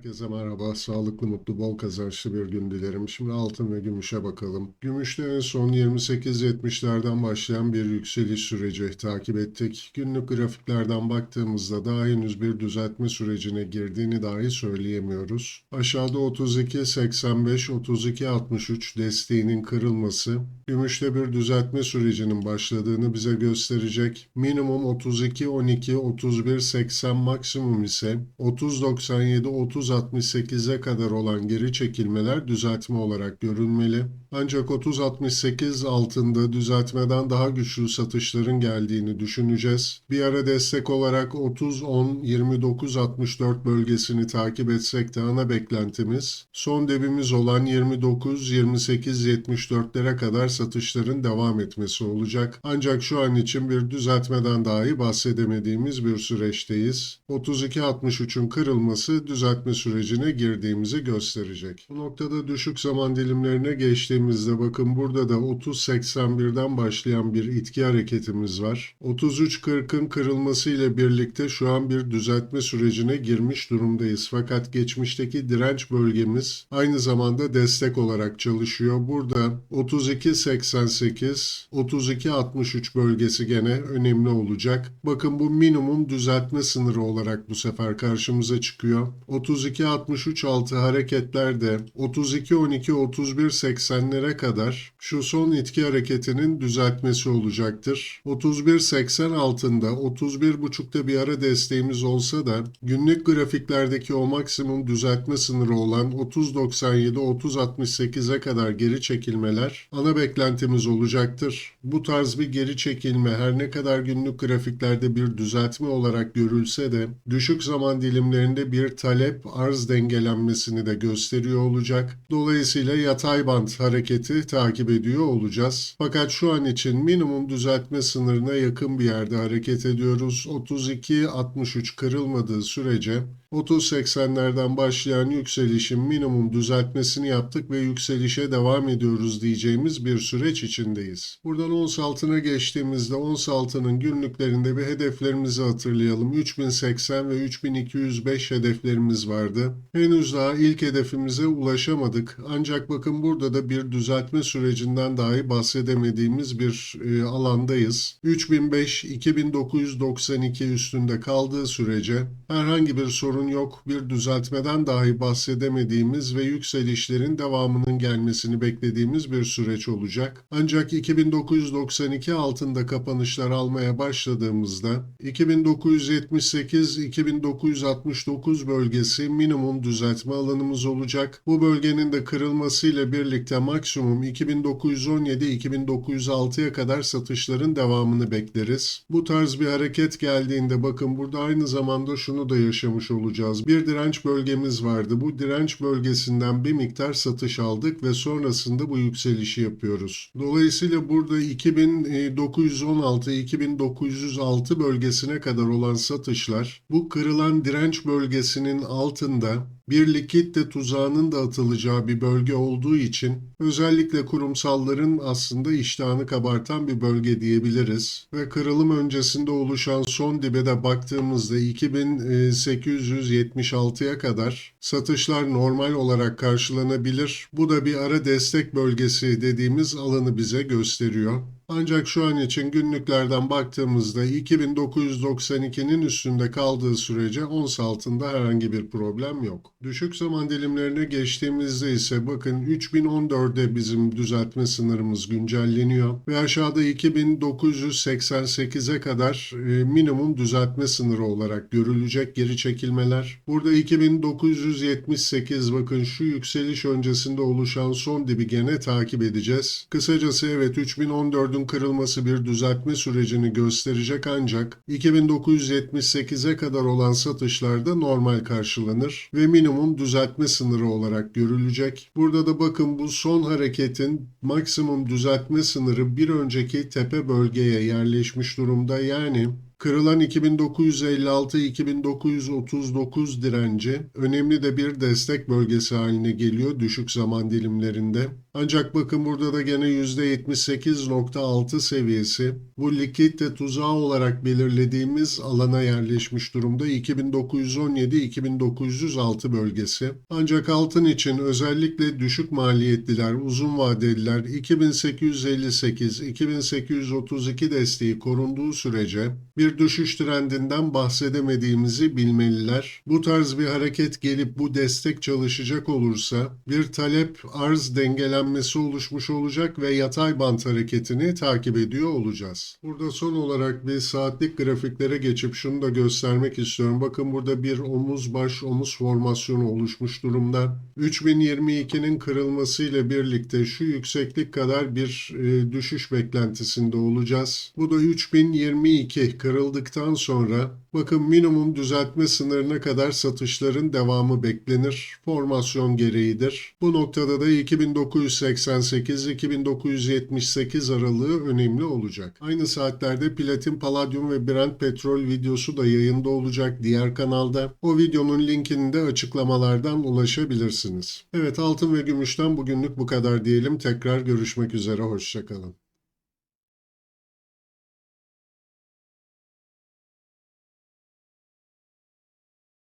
Herkese merhaba. Sağlıklı, mutlu, bol kazançlı bir gün dilerim. Şimdi altın ve gümüşe bakalım. Gümüşte en son 28.70'lerden başlayan bir yükseliş süreci takip ettik. Günlük grafiklerden baktığımızda daha henüz bir düzeltme sürecine girdiğini dahi söyleyemiyoruz. Aşağıda 32.85, 32.63 desteğinin kırılması, gümüşte bir düzeltme sürecinin başladığını bize gösterecek. Minimum 32.12, 31.80 maksimum ise 30.97, 30.68'e kadar olan geri çekilmeler düzeltme olarak görülmeli. Ancak 30.68 altında düzeltmeden daha güçlü satışların geldiğini düşüneceğiz. Bir ara destek olarak 30-10, 29-64 bölgesini takip etsek de ana beklentimiz son debimiz olan 29-28-74'lere kadar satışların devam etmesi olacak. Ancak şu an için bir düzeltmeden dahi bahsedemediğimiz bir süreçteyiz. 32-63'ün kırılması düzeltme sürecine girdiğimizi gösterecek. Bu noktada düşük zaman dilimlerine geçtiğimizde bakın burada da 30-81'den başlayan bir itki hareketimiz var. 33-40'ın kırılması ile birlikte şu an bir düzeltme sürecine girmiş durumdayız. Fakat geçmişteki direnç bölgemiz aynı zamanda destek olarak çalışıyor. Burada 32-88, 32-63 bölgesi gene önemli olacak. Bakın bu minimum düzeltme sınırı olarak bu sefer karşımıza çıkıyor. 32-63 altı hareketlerde 32-12-31-80'lere kadar şu son itki hareketinin düzeltmesi olacaktır. 31-80 altında 31.5'ta bir ara desteğimiz olsa da günlük grafiklerdeki o maksimum düzeltme sınırı olan 30-97-30-68'e kadar geri çekilmeler ana beklentimiz olacaktır. Bu tarz bir geri çekilme her ne kadar günlük grafiklerde bir düzeltme olarak görülse de düşük zaman dilimlerinde bir talep arz dengelenmesini de gösteriyor olacak. Dolayısıyla yatay band hareketi takip ediyor olacağız. Fakat şu an için minimum düzeltme sınırına yakın bir yerde hareket ediyoruz. 32-63 kırılmadığı sürece 30-80'lerden başlayan yükselişin minimum düzeltmesini yaptık ve yükselişe devam ediyoruz diyeceğimiz bir süreç içindeyiz. Buradan ons altına geçtiğimizde ons altının günlüklerinde bir hedeflerimizi hatırlayalım. 3080 ve 3205 hedeflerimiz vardı. Henüz daha ilk hedefimize ulaşamadık. Ancak bakın burada da bir düzeltme sürecinden dahi bahsedemediğimiz bir e, alandayız. 3005 2992 üstünde kaldığı sürece herhangi bir sorun yok. Bir düzeltmeden dahi bahsedemediğimiz ve yükselişlerin devamının gelmesini beklediğimiz bir süreç olacak. Ancak 2992 altında kapanışlar almaya başladığımızda 2978-2969 bölgesi minimum düzeltme alanımız olacak. Bu bölgenin de kırılmasıyla birlikte maksimum 2917-2906'ya kadar satışların devamını bekleriz. Bu tarz bir hareket geldiğinde bakın burada aynı zamanda şunu da yaşamış olacağız. Bir direnç bölgemiz vardı. Bu direnç bölgesinden bir miktar satış aldık ve sonrasında bu yükselişi yapıyoruz. Dolayısıyla burada 2916-2906 bölgesine kadar olan satışlar bu kırılan direnç bölgesinin altında bir likitte tuzağının da atılacağı bir bölge olduğu için özellikle kurumsalların aslında iştahını kabartan bir bölge diyebiliriz. Ve kırılım öncesinde oluşan son dibe de baktığımızda 2876'ya kadar satışlar normal olarak karşılanabilir. Bu da bir ara destek bölgesi dediğimiz alanı bize gösteriyor. Ancak şu an için günlüklerden baktığımızda 2992'nin üstünde kaldığı sürece ons altında herhangi bir problem yok. Düşük zaman dilimlerine geçtiğimizde ise bakın 3014'e bizim düzeltme sınırımız güncelleniyor ve aşağıda 2988'e kadar e, minimum düzeltme sınırı olarak görülecek geri çekilmeler. Burada 2978 bakın şu yükseliş öncesinde oluşan son dibi gene takip edeceğiz. Kısacası evet 3014'ün kırılması bir düzeltme sürecini gösterecek ancak 2978'e kadar olan satışlarda normal karşılanır ve minimum düzeltme sınırı olarak görülecek. Burada da bakın bu son hareketin maksimum düzeltme sınırı bir önceki tepe bölgeye yerleşmiş durumda yani Kırılan 2956-2939 direnci önemli de bir destek bölgesi haline geliyor düşük zaman dilimlerinde. Ancak bakın burada da gene %78.6 seviyesi bu likitte tuzağı olarak belirlediğimiz alana yerleşmiş durumda 2917-2906 bölgesi. Ancak altın için özellikle düşük maliyetliler, uzun vadeliler 2858-2832 desteği korunduğu sürece bir düşüş trendinden bahsedemediğimizi bilmeliler. Bu tarz bir hareket gelip bu destek çalışacak olursa bir talep arz dengelenmesi oluşmuş olacak ve yatay bant hareketini takip ediyor olacağız. Burada son olarak bir saatlik grafiklere geçip şunu da göstermek istiyorum. Bakın burada bir omuz baş omuz formasyonu oluşmuş durumda. 3022'nin kırılmasıyla birlikte şu yükseklik kadar bir e, düşüş beklentisinde olacağız. Bu da 3022 kırıldıktan sonra bakın minimum düzeltme sınırına kadar satışların devamı beklenir. Formasyon gereğidir. Bu noktada da 2988-2978 aralığı önemli olacak. Aynı saatlerde platin, paladyum ve Brent petrol videosu da yayında olacak diğer kanalda. O videonun linkini de açıklamalardan ulaşabilirsiniz. Evet altın ve gümüşten bugünlük bu kadar diyelim. Tekrar görüşmek üzere. Hoşçakalın.